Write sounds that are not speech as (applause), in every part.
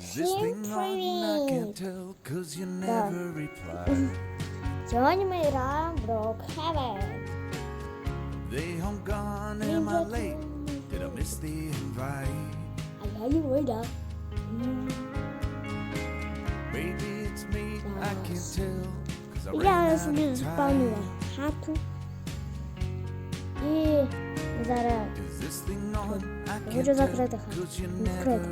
Всім привіт! Так. (clears throat) Сьогодні ми граємо в Brookhaven. They hung gone, am I late? Did I miss the invite? А я його да. Maybe it's me, I can't tell. Cause I ran Я out собі of заповнила time. хату. І зараз Я хочу закрити хату. Відкрити.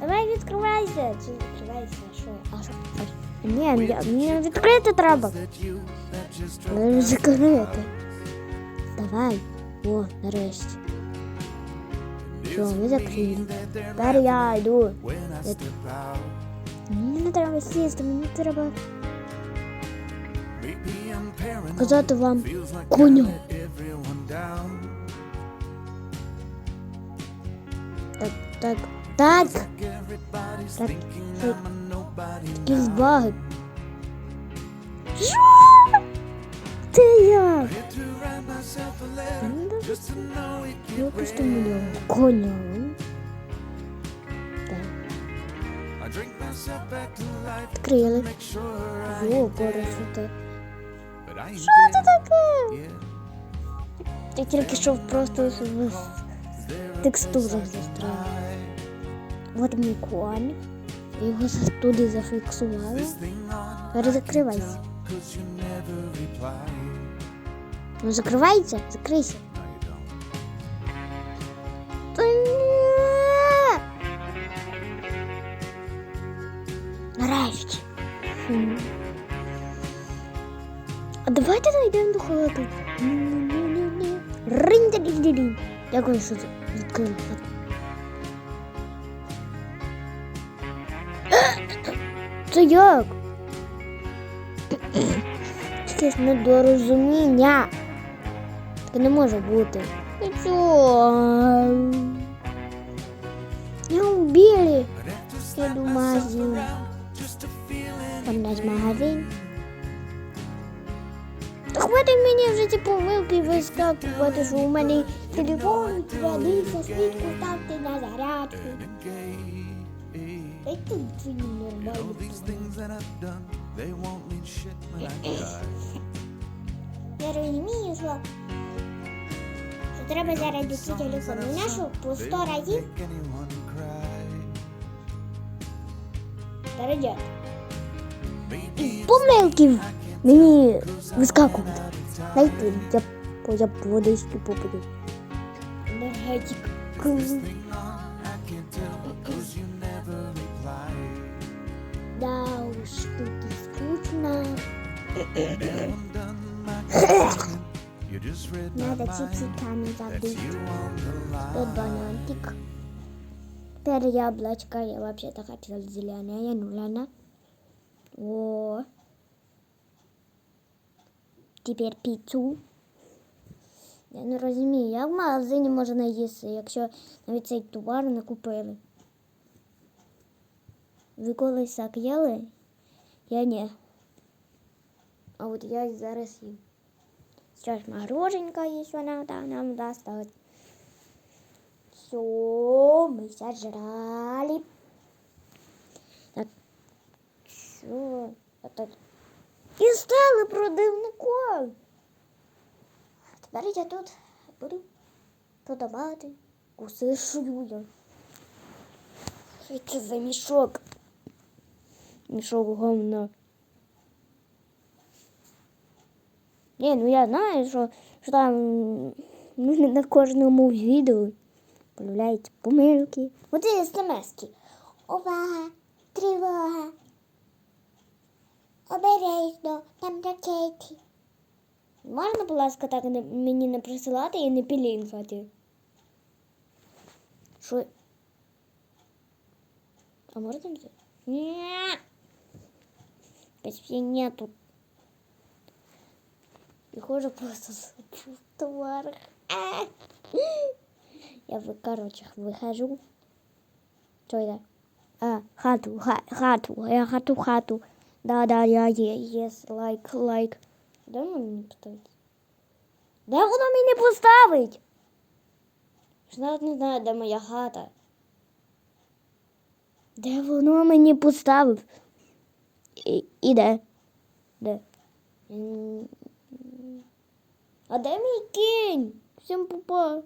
Давай відкривайся. Чи відкривайся? Що? А що? Ні, я- мені відкрити треба. Треба закрити. Давай. О, нарешті. Все, ми закрили. Тепер я йду. Мені не треба сісти, мені треба Maybe казати вам коню. Так, так, так. Так, якісь баги. Що? Ти як? Ну, Я просто мільйон. Коня. Відкрили. make sure I О, ain't боже, dead. що це? Таке? Я тільки що просто текстурах hide? От мій конь. Його туди thing Перезакривайся. Ну закривається, закрийся. Та ні. Нарешті. Хм. А давайте зайдемо до хати. Ринь-ді-ді-ді. Дякую, що. Це як? Таке ж недорозуміння. Таке не може бути. Нічого. Have to Я до магазину. Там наш магазин. Та хватить мені вже ці помилки вискакувати, що у мене телефон зарядився, свічку ставте на зарядку. renegade. Та й тут це All нормально. these things that I've done, they won't mean shit when I die. Я розумію, що, що треба зарядити телефон. У нас що, по 100 They разів make anyone cry. зарядяти. Maybe І помилки мені вискакувати. Дайте я, по- я по водички попаду. Енергетик. Да уж, тут і скучно. Надо чипсиками забить. Тут line. банантик. Теперь яблочко. Я вообще-то хотела зеленое, ну ладно. О. Тепер піцу. Я не розумію, як в магазині можна їсти, якщо навіть цей товар не купили. Ви колись так їли? Я ні. А от я зараз їм. Сейчас мороженько еще надо нам достать. Все, мы сожрали. Так, що? Это... І стали продавником. Тепер я тут буду продавати куси шую. Що це за мішок? Мішок говна. Ні, ну я знаю, що, що там ну, не на кожному відео появляються помилки. Оце смс-ки. Увага! Тривога! Обережно, там ракети. Можна, будь ласка, так не, мені не присилати і не пілінкати? Що? А можна взяти? Ні. Почти нету. І хожу просто з- в товарах. А! Я, вы- короче, выхожу. Что это? А, хату, ха, хату, я хату, хату. Да, да, я є, yes, like, like. Де воно мені поставить? Де воно мені поставить? Я навіть не знаю, де моя хата. Де воно мені поставив? І, і де? Де? А де мій кінь? Всім попа.